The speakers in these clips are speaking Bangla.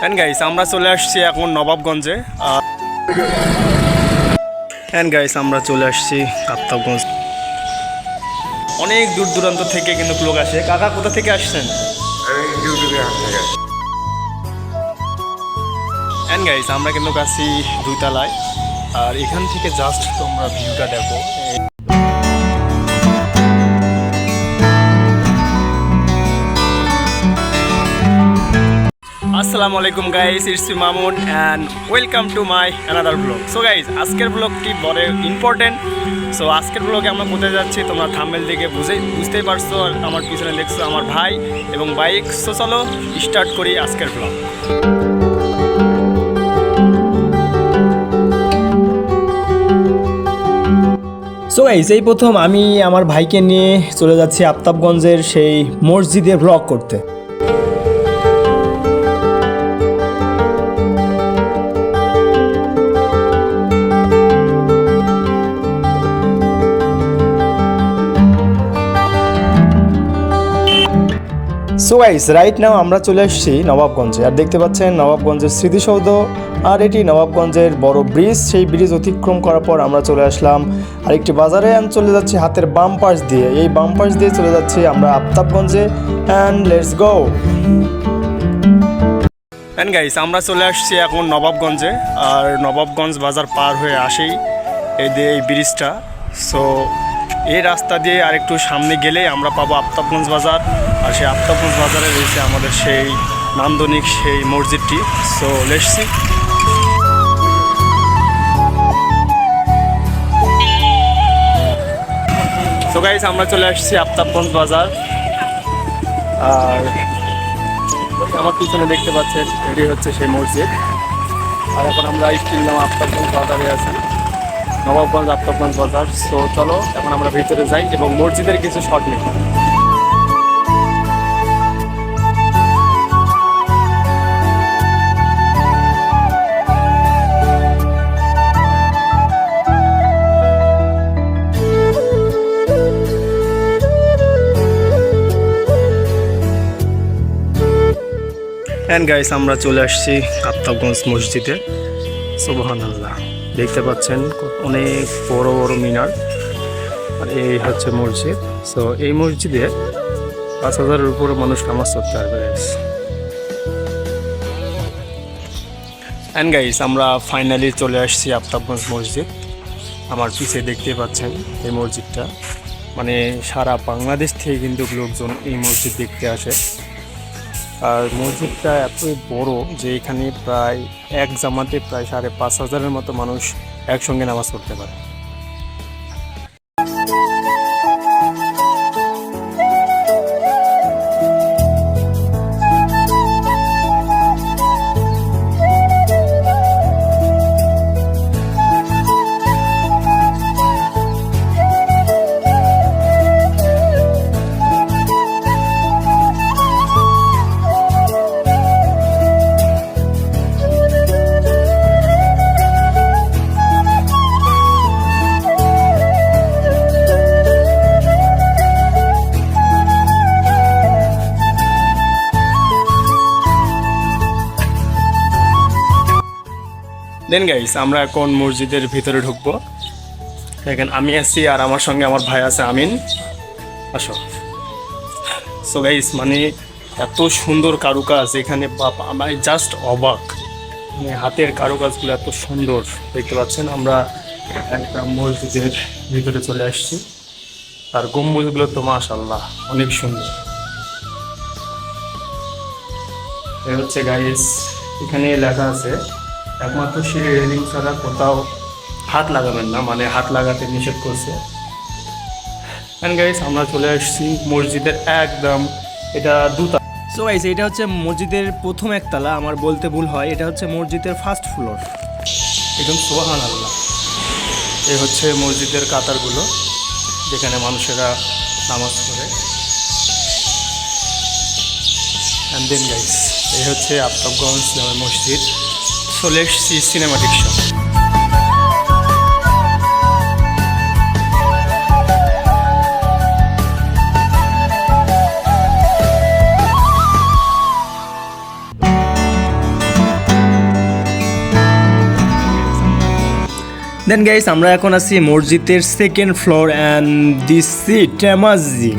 অ্যান্ড গাইস আমরা চলে আসছি এখন নবাবগঞ্জে অ্যান্ড গাইস আমরা চলে আসছি আফতাবগঞ্জ অনেক দূর দূরান্ত থেকে কিন্তু লোক আসে। কাকা কোথা থেকে আসছেন? অ্যান্ড গাইস আমরা কিন্তু আছি দুইতলায়। আর এখান থেকে জাস্ট তোমরা ভিউটা দেখো। আসসালামু আলাইকুম guys it's Mamun and welcome to my another blog so guys আজকের ব্লগটি বড় ইম্পর্টেন্ট সো আজকের ব্লগে আমরা কোথায় যাচ্ছি, তোমরা থামেল দিকে বুঝে বুঝতেই পারছ, আর আমার পিছনে দেখছ আমার ভাই এবং বাইক সো চলো স্টার্ট করি আজকের ব্লগ সো গাইস এই প্রথম আমি আমার ভাইকে নিয়ে চলে যাচ্ছি আফতাবগঞ্জের সেই মসজিদে ব্লগ করতে। গাইস রাইট নাও আমরা চলে আসছি নবাবগঞ্জে। আর দেখতে পাচ্ছেন নবাবগঞ্জের স্মৃতিসৌধ, আর এটি নবাবগঞ্জের বড় ব্রিজ সেই ব্রিজ অতিক্রম করার পর আমরা চলে আসলাম আরেকটি বাজারে আমি চলে যাচ্ছি হাতের বাম পাশ দিয়ে। এই বাম পাশ দিয়ে চলে যাচ্ছি আমরা আফতাবগঞ্জে। And let's go and guys আমরা চলে আসছি এখন নবাবগঞ্জে। আর নবাবগঞ্জ বাজার পার হয়ে আসেই এই দিয়ে এই ব্রিজটা সো এই রাস্তা দিয়ে আরেকটু সামনে গেলেই আমরা পাবো আফতাবগঞ্জ বাজার। আর সেই আফতাবগঞ্জ বাজারে রয়েছে আমাদের সেই নান্দনিক সেই মসজিদটি। সো লেটসি সো গাইস আমরা চলে আসছি আফতাবগঞ্জ বাজার। আর আমার পিছনে দেখতে পাচ্ছেন, এটি হচ্ছে সেই মসজিদ। আর এখন আমরা স্টিললাম আফতাবগঞ্জ বাজারে আছি। নবাবগঞ্জ আফতাবগঞ্জ বাজার। সো চলো, এখন আমরা ভিতরে যাই এবং মসজিদের কিছু শট নিই। অ্যান্ড গাইস আমরা চলে আসছি আফতাবগঞ্জ মসজিদে। সুবহান আল্লাহ দেখতে পাচ্ছেন অনেক বড় বড় মিনার। আর এই হচ্ছে মসজিদ। সো এই মসজিদে পাঁচ হাজারের উপরে মানুষ নামাজ পড়তে পারবে। অ্যান্ড গাইস আমরা ফাইনালি চলে আসছি আফতাবগঞ্জ মসজিদ। আমার পিছে দেখতে পাচ্ছেন এই মসজিদটা। মানে সারা বাংলাদেশ থেকে কিন্তু লোকজন এই মসজিদ দেখতে আসে। আর মসজিদটা এতই বড় যে এখানে প্রায় এক জামাতে প্রায় সাড়ে পাঁচ হাজারের মতো মানুষ একসঙ্গে নামাজ পড়তে পারে। দেন গাইস আমরা এখন মসজিদের ভিতরে ঢুকবো? দেখেন, আমি আছি আর আমার সঙ্গে আমার ভাই আছে আমিন। আসো। সো গাইস মানে এত সুন্দর কারুকাজ, এখানে বাপ আমি জাস্ট অবাক। মানে হাতের কারুকাজগুলো এত সুন্দর, দেখতে পাচ্ছেন? আমরা একটা মসজিদের ভিতরে চলে আসছি। আর গম্বুজগুলো তো মাশাল্লাহ অনেক সুন্দর। এই হচ্ছে গাইস এখানে লেখা আছে একমাত্র সে রেলিং ছাড়া কোথাও হাত লাগাবেন না মানে হাত লাগাতে নিষেধ করছে। অ্যান্ড গাইস আমরা চলে আসছি মসজিদের একদম এটা দুতা সো গাইস এটা হচ্ছে মসজিদের প্রথম একতলা আমার বলতে ভুল হয় এটা হচ্ছে মসজিদের ফার্স্ট ফ্লোর একদম সোহান আল্লাহ। এই হচ্ছে মসজিদের কাতারগুলো যেখানে মানুষেরা নামাজ পড়ে। অ্যান্ড দেন গাইস এই হচ্ছে আফতাবগঞ্জ জামে মসজিদ। চলে এসেছি সিনেমাটিক শো দেন গাইস আমরা এখন আছি মসজিদের second floor and this seat আমাজি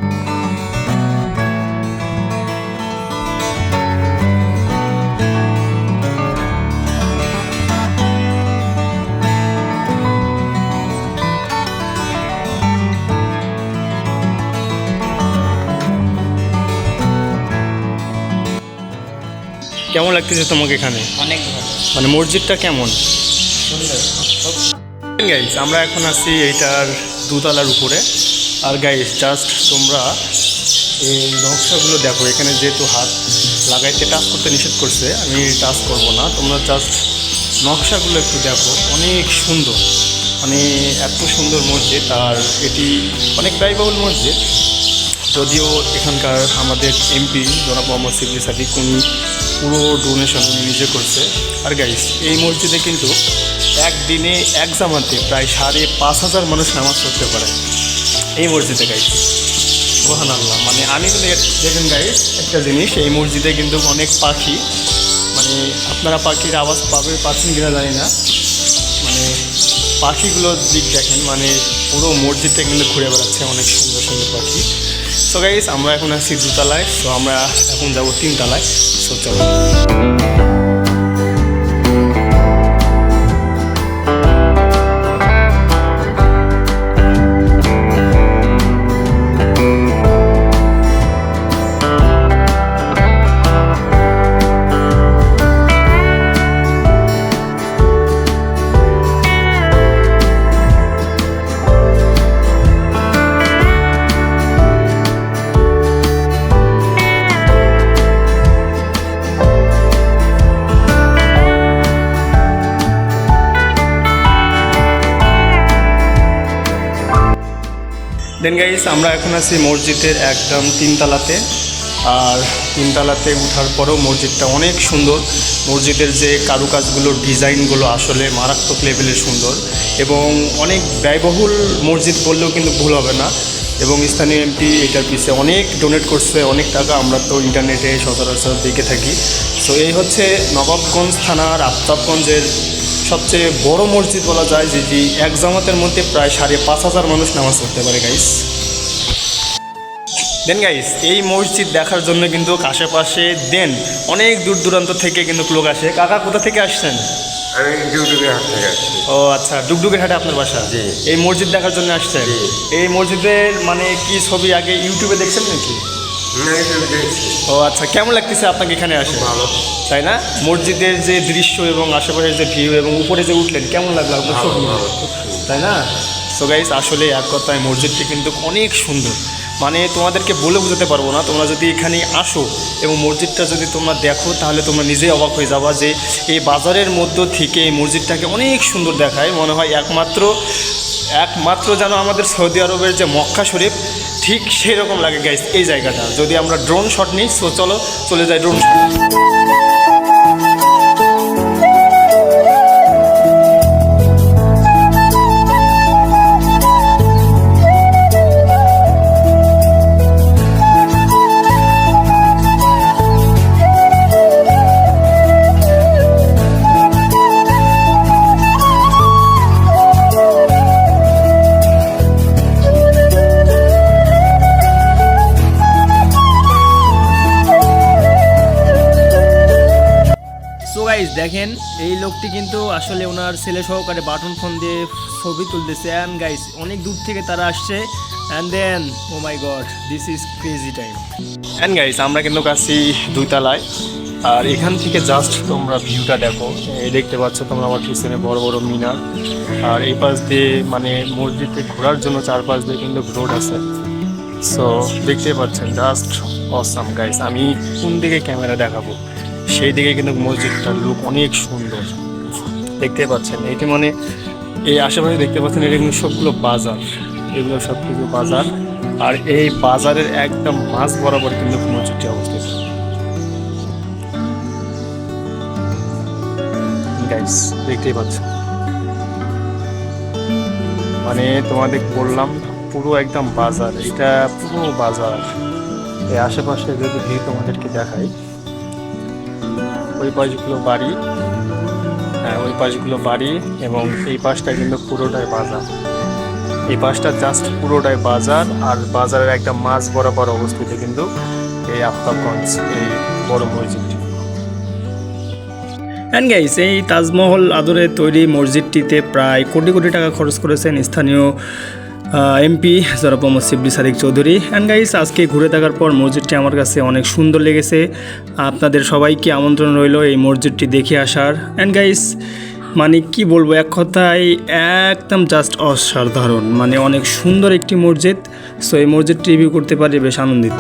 কেমন লাগতেছে তোমাকে এখানে? অনেক ভালো। মানে মসজিদটা কেমন? গাইস আমরা এখন আছি এইটার দুতলার উপরে। আর গাইস জাস্ট তোমরা এই নকশাগুলো দেখো এখানে যেহেতু হাত লাগাইতে টাচ করতে নিষেধ করছে আমি টাচ করব না। তোমরা জাস্ট নকশাগুলো একটু দেখো অনেক সুন্দর। মানে এত সুন্দর মসজিদ আর এটি অনেক ব্যয়বহুল মসজিদ। যদিও এখানকার আমাদের এমপি জনাব মোহাম্মদ সিদ্দিক সাদিক উনি পুরো ডোনেশন উনি নিজে করছে। আর গাইস এই মসজিদে কিন্তু একদিনে এক জামাতে প্রায় সাড়ে পাঁচ হাজার মানুষ নামাজ পড়তে পারে। এই মসজিদে গাইস সোহান আল্লাহ মানে আমি কিন্তু দেখেন গাইস একটা জিনিস, এই মসজিদে কিন্তু অনেক পাখি মানে আপনারা পাখির আওয়াজ পাবে, পাচ্ছেন কিনা জানি না। মানে পাখিগুলোর দিক দেখেন মানে পুরো মসজিদটা কিন্তু ঘুরে বেড়াচ্ছে অনেক সুন্দর সুন্দর পাখি। সো গাইস আমরা এখন আছি দুতলায় সো আমরা এখন যাব তিনতলায় সো চলো। দেন গাইস আমরা এখন আছি মসজিদের একদম তিনতলাতে। আর তিনতলাতে উঠার পরেও মসজিদটা অনেক সুন্দর। মসজিদের যে কারুকাজগুলো, ডিজাইনগুলো আসলে মারাত্মক লেভেলের সুন্দর। এবং অনেক ব্যয়বহুল মসজিদ বললেও কিন্তু ভুল হবে না। এবং স্থানীয় এমপি এটার পিছিয়ে অনেক ডোনেট করছে, অনেক টাকা আমরা তো ইন্টারনেটে সচরাচর দেখে থাকি। সো এই হচ্ছে নবাবগঞ্জ থানার আফতাবগঞ্জের সবচেয়ে বড় মসজিদ বলা যায় যেটি এক জামাতের মধ্যে প্রায় সাড়ে পাঁচ হাজার মানুষ নামাজ পড়তে পারে গাইস দেন গাইস এই মসজিদ দেখার জন্য কিন্তু আশেপাশে দেন অনেক দূর দূরান্ত থেকে কিন্তু লোক আসে। কাকা কোথা থেকে আসছেন? ও আচ্ছা ডুগডুগের হাটে আপনার বাসা। এই মসজিদ দেখার জন্য আসছেন। এই মসজিদের মানে কি ছবি আগে ইউটিউবে দেখছেন নাকি? ও আচ্ছা কেমন লাগতেছে আপনাকে এখানে আসে? ভালো। তাই না? মসজিদের যে দৃশ্য এবং আশেপাশের যে ভিউ এবং উপরে যে উঠলেন কেমন লাগল আপনার সুন্দর। তাই না? সো গাইস আসলে এক কথায় মসজিদটি কিন্তু অনেক সুন্দর। মানে তোমাদেরকে বলে বোঝাতে পারব না তোমরা যদি এখানে আসো এবং মসজিদটা যদি তোমরা দেখো তাহলে তোমরা নিজেই অবাক হয়ে যাবা যে এই বাজারের মধ্য থেকে এই মসজিদটাকে অনেক সুন্দর দেখায়। মনে হয় একমাত্র একমাত্র যেন আমাদের সৌদি আরবের যে মক্কা শরীফ, ঠিক সেই রকম লাগে গাইস এই জায়গাটা। যদি আমরা ড্রোন শট নিই সো চলো, চলে যাই ড্রোন শট গাইজ দেখেন, এই লোকটি কিন্তু আসলে ওনার ছেলে সহকারে বাটন ফোন দিয়ে ছবি তুলতেছে। অ্যান্ড গাইজ অনেক দূর থেকে তারা আসছে। And then oh my god this is crazy time and guys আমরা কিন্তু কাছি দুইতলায়। আর এখান থেকে জাস্ট তোমরা ভিউটা দেখো। এই দেখতে পাচ্ছ তোমরা আমার পিছনে বড় বড় মিনার। আর এই পাশ দিয়ে মানে মসজিদে ঘোরার জন্য চারপাশ দিয়ে কিন্তু রোড আছে। সো দেখতে পাচ্ছেন জাস্ট অসাম গাইস আমি কোন দিকে ক্যামেরা দেখাবো? সেই দিকে কিন্তু মসজিদটার লুক অনেক সুন্দর। দেখতে পাচ্ছেন, এটি মানে এই আশেপাশে দেখতে পাচ্ছেন, এটা কিন্তু সবগুলো বাজার। এগুলো সব কিছু বাজার। আর এই বাজারের একদম মাঝ বরাবর কিন্তু মসজিদটি অবস্থিত। দেখতেই পাচ্ছেন। মানে তোমাদের বললাম, পুরো একদম বাজার, এটা পুরো বাজার। এই আশেপাশে যদি তোমাদেরকে দেখাই ওই পাশগুলো বাড়ি। হ্যাঁ ওই পাশগুলো বাড়ি এবং এই পাশটা কিন্তু পুরোটাই বাজার। এই পাশটা জাস্ট পুরোটাই বাজার আর বাজারের একটা মাছ বরাবর অবস্থিত কিন্তু এই আফতাবগঞ্জ, এই বড় মসজিদটি। অ্যান্ড গাইস এই তাজমহল আদরে তৈরি মসজিদটিতে প্রায় কোটি কোটি টাকা খরচ করেছেন স্থানীয় এমপি জনাব মোহাম্মদ শিবলি সাদিক চৌধুরী। অ্যান্ড গাইস আজকে ঘুরে থাকার পর মসজিদটি আমার কাছে অনেক সুন্দর লেগেছে। আপনাদের সবাইকে আমন্ত্রণ রইল এই মসজিদটি দেখে আসার। অ্যান্ড গাইস মানে কি বলব, এক কথায় একদম জাস্ট অসাধারণ। মানে অনেক সুন্দর একটি মসজিদ। সো এই মসজিদটি রিভিউ করতে পারি বেশ আনন্দিত।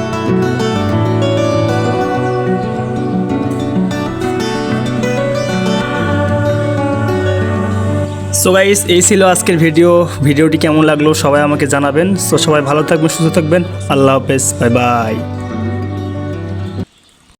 সো গাইস এই ছিল আজকের ভিডিও ভিডিওটি কেমন লাগল সবাই আমাকে জানাবেন। সো সবাই ভালো থাকবেন, সুস্থ থাকবেন। আল্লাহ হাফেজ বাই বাই